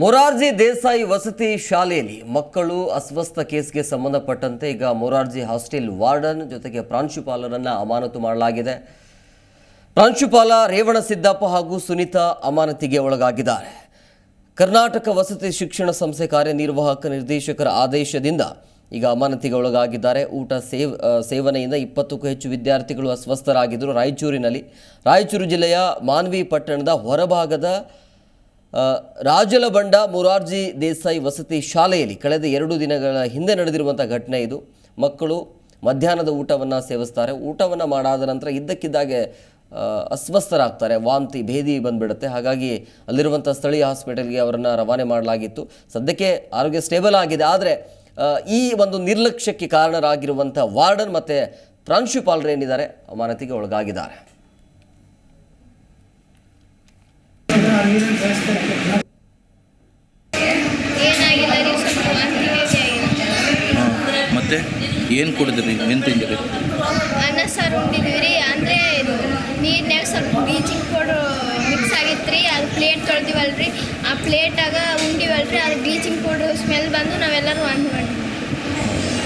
ಮೊರಾರ್ಜಿ ದೇಸಾಯಿ ವಸತಿ ಶಾಲೆಯಲ್ಲಿ ಮಕ್ಕಳು ಅಸ್ವಸ್ಥ ಕೇಸ್ಗೆ ಸಂಬಂಧಪಟ್ಟಂತೆ ಈಗ ಮೊರಾರ್ಜಿ ಹಾಸ್ಟೆಲ್ ವಾರ್ಡನ್ ಜೊತೆಗೆ ಪ್ರಾಂಶುಪಾಲರನ್ನ ಅಮಾನತು ಮಾಡಲಾಗಿದೆ. ಪ್ರಾಂಶುಪಾಲ ರೇವಣ ಸಿದ್ದಪ್ಪ ಹಾಗೂ ಸುನೀತಾ ಅಮಾನತಿಗೆ ಒಳಗಾಗಿದ್ದಾರೆ. ಕರ್ನಾಟಕ ವಸತಿ ಶಿಕ್ಷಣ ಸಂಸ್ಥೆ ಕಾರ್ಯನಿರ್ವಾಹಕ ನಿರ್ದೇಶಕರ ಆದೇಶದಿಂದ ಈಗ ಅಮಾನತಿಗೆ ಒಳಗಾಗಿದ್ದಾರೆ. ಊಟ ಸೇವ್ ಸೇವನೆಯಿಂದ ಇಪ್ಪತ್ತಕ್ಕೂ ಹೆಚ್ಚು ವಿದ್ಯಾರ್ಥಿಗಳು ಅಸ್ವಸ್ಥರಾಗಿದ್ದರು. ರಾಯಚೂರಿನಲ್ಲಿ ರಾಯಚೂರು ಜಿಲ್ಲೆಯ ಮಾನ್ವಿ ಪಟ್ಟಣದ ಹೊರಭಾಗದ ಆ, ರಾಜಲಬಂಡ ಮೊರಾರ್ಜಿ ದೇಸಾಯಿ ವಸತಿ ಶಾಲೆಯಲ್ಲಿ ಕಳೆದ ಎರಡು ದಿನಗಳ ಹಿಂದೆ ನಡೆದಿರುವಂಥ ಘಟನೆ ಇದು. ಮಕ್ಕಳು ಮಧ್ಯಾಹ್ನದ ಊಟವನ್ನು ಸೇವಿಸ್ತಾರೆ. ಊಟವನ್ನು ಮಾಡಾದ ನಂತರ ಇದ್ದಕ್ಕಿದ್ದಾಗೆ ಅಸ್ವಸ್ಥರಾಗ್ತಾರೆ. ವಾಂತಿ ಭೇದಿ ಬಂದುಬಿಡುತ್ತೆ. ಹಾಗಾಗಿ ಅಲ್ಲಿರುವಂಥ ಸ್ಥಳೀಯ ಹಾಸ್ಪಿಟಲ್ಗೆ ಅವರನ್ನು ರವಾನೆ ಮಾಡಲಾಗಿತ್ತು. ಸದ್ಯಕ್ಕೆ ಆರೋಗ್ಯ ಸ್ಟೇಬಲ್ ಆಗಿದೆ. ಆದರೆ ಈ ಒಂದು ನಿರ್ಲಕ್ಷ್ಯಕ್ಕೆ ಕಾರಣರಾಗಿರುವಂಥ ವಾರ್ಡನ್ ಮತ್ತು ಪ್ರಾಂಶುಪಾಲರು ಏನಿದ್ದಾರೆ ಅಮಾನತಿಗೆ ಒಳಗಾಗಿದ್ದಾರೆ ಏನಾಗಿಲ್ಲ ರೀ ಸ್ವಲ್ಪ ವಾಂತಿ ಭೇದಿ ಆಗಿತ್ತು ಮತ್ತೆ ಏನು ಕುಡಿದ್ರಿ? ಏನು ತಿಂದಿರಿ? ಅನ್ನ ಸಾರು ಉಂಡಿದ್ವಿ ರೀ. ಅಂದರೆ ಇದು ಸ್ವಲ್ಪ ಬ್ಲೀಚಿಂಗ್ ಪೌಡ್ರ್ ಮಿಕ್ಸ್ ಆಗಿತ್ತು ರೀ. ಅದು ಪ್ಲೇಟ್ ತೊಳೆದಿವಲ್ರಿ. ಆ ಪ್ಲೇಟಾಗ ಉಂಡಿವಲ್ಲ ರೀ ಅದು ಬ್ಲೀಚಿಂಗ್ ಪೌಡ್ರು ಸ್ಮೆಲ್ ಬಂದು ನಾವೆಲ್ಲರೂ ಒಂದು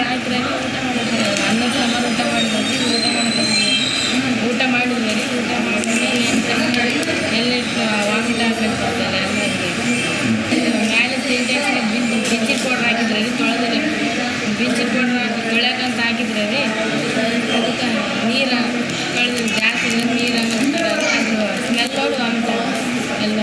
ರಾತ್ರಿ ಊಟ ಮಾಡಿದ್ವಿ ಅನ್ನ ಸಾಂಬಾರು ಊಟ ಮಾಡಿದ್ವಿ ಊಟ ಮಾಡ್ಕೊಂಡ್ವಿ ಊಟ ಮಾಡಿದ್ವಿ ರೀ ಊಟ ಮಾಡಿದ್ವಿ ಎಲ್ಲ ವಾಮಿಟ್ ಆಗ್ಬೇಕು ಎಲ್ಲರಿಗೆ ಮ್ಯಾಲೆ ಸಿಂಟೆಕ್ಸ್ ಬಿಂಚಿ ಪೌಡ್ರ್ ಹಾಕಿದ್ರೆ ರೀ ತೊಳೆದ್ರೆ ಬಿಂಚಿ ಪೌಡ್ರ್ ಹಾಕಿ ತೊಳ್ಯಾಕಂತ ಹಾಕಿದ್ರೆ ರೀ ಅದಕ್ಕೆ ನೀರು ತೊಳೆದು ಜಾಸ್ತಿ ನೀರು ಹಾಕಿದ್ರೆ ಅದು ಸ್ಮೆಲ್ ನೋಡಿ ಅಂತ ಎಲ್ಲ.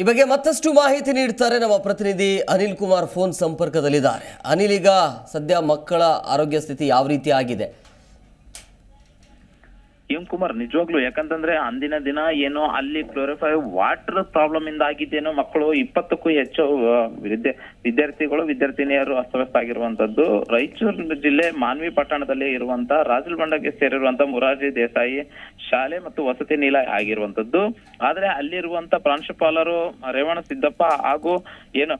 ಈ ಬಗ್ಗೆ ಮತ್ತಷ್ಟು ಮಾಹಿತಿ ನೀಡ್ತಾರೆ ನಮ್ಮ ಪ್ರತಿನಿಧಿ ಅನಿಲ್ ಕುಮಾರ್ ಫೋನ್ ಸಂಪರ್ಕದಲ್ಲಿದ್ದಾರೆ. ಅನಿಲ್, ಈಗ ಸದ್ಯ ಮಕ್ಕಳ ಆರೋಗ್ಯ ಸ್ಥಿತಿ ಯಾವ ರೀತಿ ಆಗಿದೆ? ಎಂ ಕುಮಾರ್ ನಿಜವಾಗ್ಲು? ಯಾಕಂತಂದ್ರೆ ಅಂದಿನ ದಿನ ಏನೋ ಅಲ್ಲಿ ಕ್ಲೋರಿಫೈ ವಾಟರ್ ಪ್ರಾಬ್ಲಮ್ ಇಂದ ಆಗಿದ್ದೇನೋ ಮಕ್ಕಳು, ಇಪ್ಪತ್ತಕ್ಕೂ ಹೆಚ್ಚು ವಿದ್ಯಾರ್ಥಿಗಳು, ವಿದ್ಯಾರ್ಥಿನಿಯರು ಅಸ್ತವ್ಯಸ್ತ ಆಗಿರುವಂತದ್ದು. ರಾಯಚೂರು ಜಿಲ್ಲೆ ಮಾನ್ವಿ ಪಟ್ಟಣದಲ್ಲಿ ಇರುವಂತ ರಾಜಲ್ಬಂಡಗೆ ಸೇರಿರುವಂತ ಮುರಾರ್ಜಿ ದೇಸಾಯಿ ಶಾಲೆ ಮತ್ತು ವಸತಿ ನಿಲಯ ಆಗಿರುವಂತದ್ದು. ಆದ್ರೆ ಅಲ್ಲಿರುವಂತ ಪ್ರಾಂಶುಪಾಲರು, ರೇವಣ ಸಿದ್ದಪ್ಪ ಹಾಗೂ ಏನು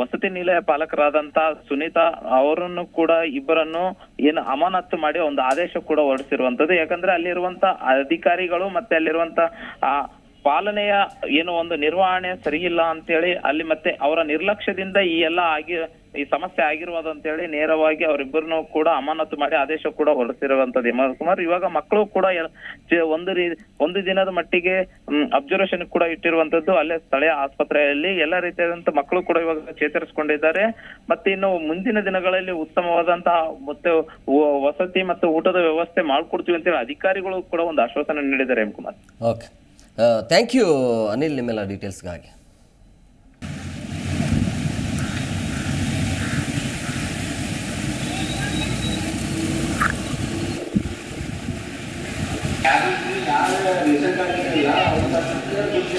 ವಸತಿ ನಿಲಯ ಪಾಲಕರಾದಂತ ಸುನೀತಾ ಅವರನ್ನು ಕೂಡ ಇಬ್ಬರನ್ನು ಏನು ಅಮಾನತ್ತು ಮಾಡಿ ಒಂದು ಆದೇಶ ಕೂಡ ಹೊರಡಿಸಿರುವಂತದ್ದು. ಯಾಕಂದ್ರೆ ಅಲ್ಲಿರುವಂತ ಅಧಿಕಾರಿಗಳು ಮತ್ತೆ ಅಲ್ಲಿರುವಂತ, ಆ, ಪಾಲನೆಯ ಏನು ಒಂದು ನಿರ್ವಹಣೆ ಸರಿಯಿಲ್ಲ ಅಂತೇಳಿ ಅಲ್ಲಿ ಮತ್ತೆ ಅವರ ನಿರ್ಲಕ್ಷ್ಯದಿಂದ ಈ ಎಲ್ಲ ಆಗಿ ಈ ಸಮಸ್ಯೆ ಆಗಿರುವುದು ಅಂತ ಹೇಳಿ ನೇರವಾಗಿ ಅವರಿಬ್ಬರನ್ನು ಕೂಡ ಅಮಾನತು ಮಾಡಿ ಆದೇಶ ಕೂಡ ಹೊರಡಿಸಿರುವಂತದ್ದು ಕುಮಾರ್ ಇವಾಗ ಮಕ್ಕಳು ಕೂಡ ಒಂದು ಒಂದು ದಿನದ ಮಟ್ಟಿಗೆ ಅಬ್ಸರ್ವೇಷನ್ ಕೂಡ ಇಟ್ಟಿರುವಂತದ್ದು ಅಲ್ಲೇ ಸ್ಥಳೀಯ ಆಸ್ಪತ್ರೆಯಲ್ಲಿ ಎಲ್ಲ ರೀತಿಯಾದಂತ ಮಕ್ಕಳು ಕೂಡ ಇವಾಗ ಚೇತರಿಸಿಕೊಂಡಿದ್ದಾರೆ. ಮತ್ತೆ ಇನ್ನು ಮುಂದಿನ ದಿನಗಳಲ್ಲಿ ಉತ್ತಮವಾದಂತಹ ಮತ್ತೆ ವಸತಿ ಮತ್ತು ಊಟದ ವ್ಯವಸ್ಥೆ ಮಾಡ್ಕೊಡ್ತೀವಿ ಅಂತೇಳಿ ಅಧಿಕಾರಿಗಳು ಕೂಡ ಒಂದು ಆಶ್ವಾಸನೆ ನೀಡಿದ್ದಾರೆ, M Kumar. Okay thank you Anil ನಿಮ್ಮೆಲ್ಲ ಡೀಟೇಲ್ಸ್ಗಾಗಿ